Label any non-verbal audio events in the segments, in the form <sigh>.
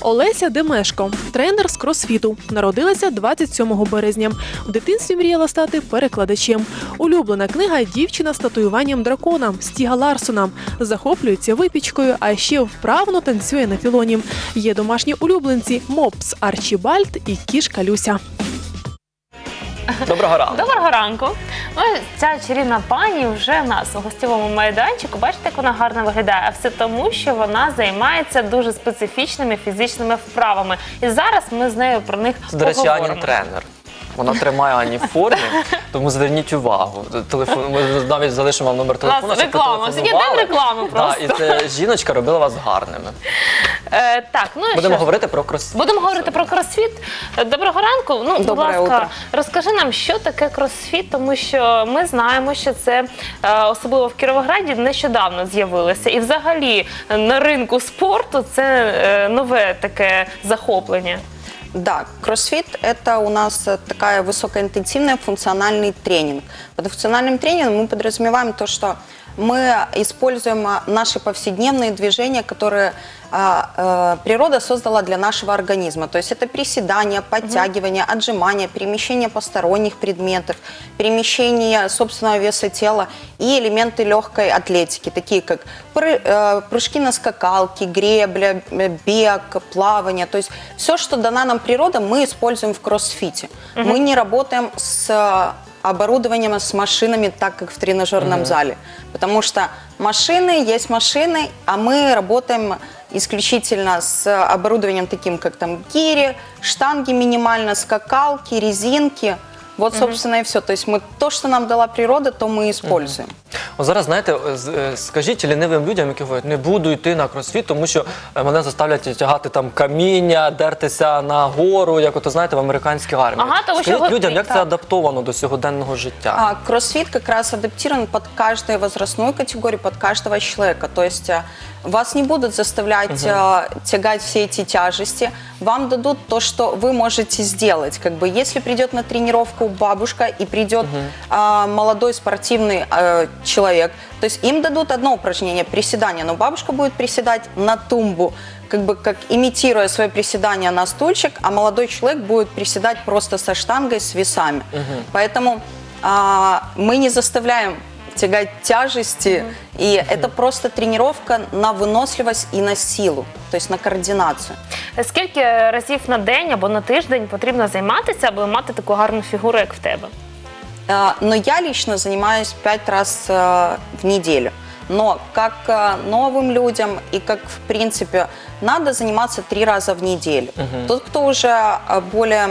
Олеся Демешко, тренер з кросфіту. Народилася 27 березня. В дитинстві мріяла стати перекладачем. Улюблена книга Дівчина з татуюванням дракона Стіга Ларсона. Захоплюється випічкою, а ще вправно танцює на філоні. Є домашні улюбленці Мопс Арчібальд і кішка Люся. Доброго ранку. Доброго ранку. Ну, ця чарівна пані вже в нас у гостєвому майданчику. Бачите, як вона гарно виглядає. А все тому, що вона займається дуже специфічними фізичними вправами. І зараз ми з нею про них До речі, поговоримо. Анін тренер. Вона тримає Ані в формі, тому зверніть увагу. Телефон, ми навіть залишимо вам номер телефону. щоб реклама. Сьогодні день реклами просто. І це жіночка робила вас гарними. Е, так, ну і Будемо що ж. говорити про кросфіт. Будемо говорити про кросфіт. Е, Доброго ранку. Ну, будь Доброе ласка, утро. розкажи нам, що таке кросфіт, тому що ми знаємо, що це е, особливо в Кіровограді нещодавно з'явилося. І взагалі е, на ринку спорту це е, нове таке захоплення. Да, кроссфит – это у нас э, такая высокоинтенсивная функциональный тренинг. Под функциональным тренингом мы подразумеваем то, что мы используем а, наши повседневные движения, которые а, э, природа создала для нашего организма. То есть это приседания, подтягивания, отжимания, перемещение посторонних предметов, перемещение собственного веса тела и элементы легкой атлетики, такие как э, прыжки на скакалке, гребля, бег, плавание. То есть все, что дана нам природа, мы используем в кроссфите. Мы не работаем с оборудованием, с машинами, так как в тренажерном зале. Потому что машины есть машины, а мы работаем исключительно с оборудованием таким, как там гири, штанги минимально, скакалки, резинки. Вот, собственно, и все. То есть мы то, что нам дала природа, то мы используем. О, зараз знаєте, з- е, скажіть лінивим людям, які говорять, не буду йти на кросфіт, тому що е, мене заставлять тягати там каміння, дертися на гору, як ото знаєте, в американській армії. Ага, тому що Скажіть ви- людям, як це так. адаптовано до сьогоденного життя? А, кроссфит как раз адаптирован под каждую возрастную категорию, под каждого человека. То есть а, вас не будут заставлять а, тягать все эти тяжести. Вам дадут то, что вы можете сделать. Как бы, если придет на тренировку бабушка и придет а, молодой спортивный а, человек, то есть им дадут одно упражнение приседание, но бабушка будет приседать на тумбу, как бы как имитируя свое приседание на стульчик, а молодой человек будет приседать просто со штангой, с весами. Поэтому а, мы не заставляем тягать тяжести, и это просто тренировка на выносливость и на силу, то есть на координацию. Скільки разів на день або на тиждень потрібно займатися, аби мати таку гарну фігуру, як в тебе? А, Но я лично занимаюсь пять раз а, в неделю. Но как а, новым людям и как в принципе надо заниматься три раза в неделю. Тот, кто уже а, более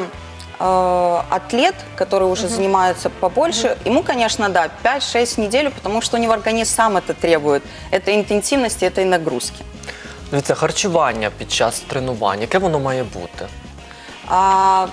а, атлет, который уже занимается побольше, ему, конечно, да, 5-6 в неделю, потому что у него организм сам это требует, этой интенсивности, этой нагрузки. Дивіться, харчування під час тренувань, яке воно має бути? А,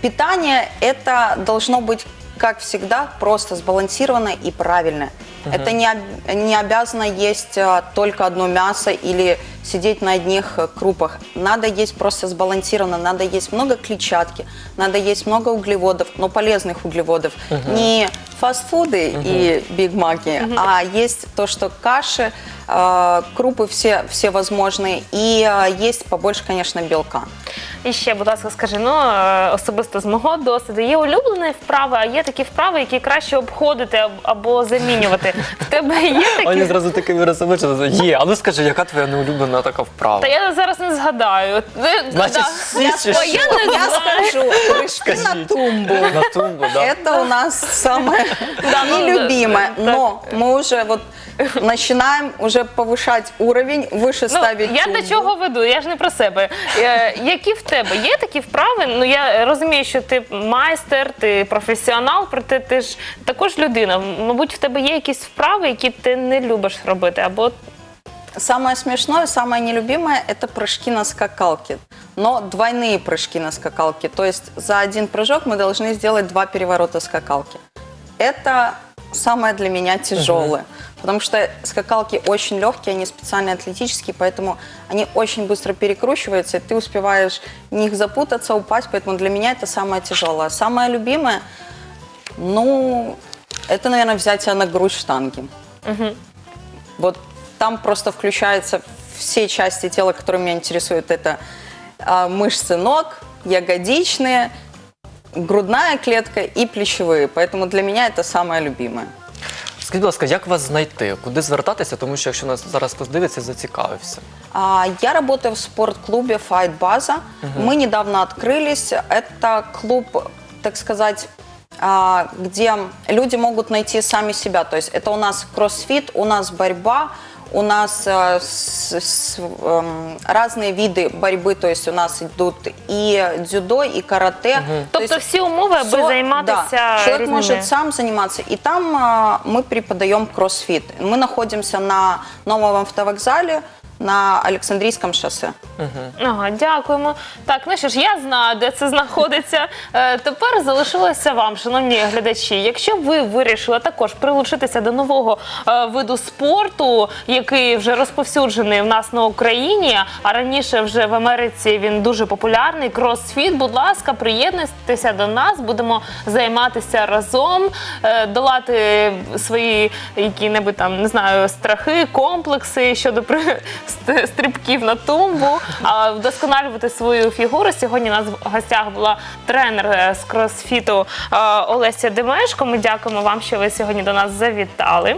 питание это должно быть, как всегда, просто сбалансированное и правильное. Это не, об- не обязано есть а, только одно мясо или сидеть на одних э, крупах. Надо есть просто сбалансированно, надо есть много клетчатки, надо есть много углеводов, но полезных углеводов. Не фастфуды и бигмаки, а есть то, что каши, э, крупы все, все возможные, и э, есть побольше, конечно, белка. І ще, будь ласка, скажи, ну е, особисто з мого досвіду, є улюблені вправи, а є такі вправи, які краще обходити аб- або замінювати. В тебе є <laughs> Ані такі? зразу таке виросовиче. Є, а ну скажи, яка твоя неулюблена така вправа? Та я зараз не згадаю. Ти- Значить, да. всі Я чи твоя що? не Я знаю. скажу, прыжки на тумбу. На тумбу, да? Это у нас самое Да, ну, нелюбимое. да, Но мы уже вот начинаем уже повышать уровень, выше Ну, ставить я тумбу. до чого веду, я ж не про себе. Е, які в тебе є такі вправи? Ну я розумію, що ти майстер, ти професіонал, проте ти ж також людина. Мабуть, в тебе є якісь вправи, які ти не любиш робити, або Самое смешное, самое нелюбимое – это прыжки на скакалке. Но двойные прыжки на скакалке. То есть за один прыжок мы должны сделать два переворота скакалки. Это самое для меня тяжелое. Потому что скакалки очень легкие, они специально атлетические, поэтому они очень быстро перекручиваются, и ты успеваешь в них запутаться, упасть. Поэтому для меня это самое тяжелое. Самое любимое, ну, это, наверное, взятие на грудь штанги. Вот там просто включается все части тела, которые меня интересуют, это а, мышцы ног, ягодичные, грудная клетка и плечевые. Поэтому для меня это самое любимое. Скажіть, будь ласка, як вас знайти? Куди звертатися? Тому що якщо нас зараз хтось дивиться, зацікавився. А, Я работаю в спортклубе Fight База. Мы недавно открылись. Это клуб, так сказать, а, где люди могут найти сами себя. То есть это у нас кроссфит, у нас борьба, у нас э, с- с- эм, разные виды борьбы. То есть у нас идут и дзюдо, и карате. То Тобто есть всі умови, аби всё- займатися да, человек різними... может сам заниматься. И там а, мы преподаем кроссфит. Мы находимся на новом автовокзале на Александрийском шоссе. Ага, дякуємо. Так, ну що ж, я знаю, де це знаходиться. Е, тепер залишилося вам, шановні глядачі. Якщо ви вирішили також прилучитися до нового е, виду спорту, який вже розповсюджений в нас на Україні, а раніше вже в Америці він дуже популярний. Кросфіт, будь ласка, приєднуйтеся до нас, будемо займатися разом, е, долати свої які-небудь там не знаю страхи, комплекси щодо при- стрибків на тумбу, вдосконалювати свою фігуру. Сьогодні у нас в гостях була тренер е, з кросфіту е, Олеся Демешко. Ми дякуємо вам, що ви сьогодні до нас завітали.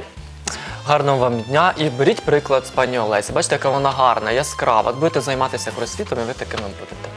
Гарного вам дня і беріть приклад з пані Олесі. Бачите, яка вона гарна, яскрава. Будете займатися кросфітом, і ви такими будете.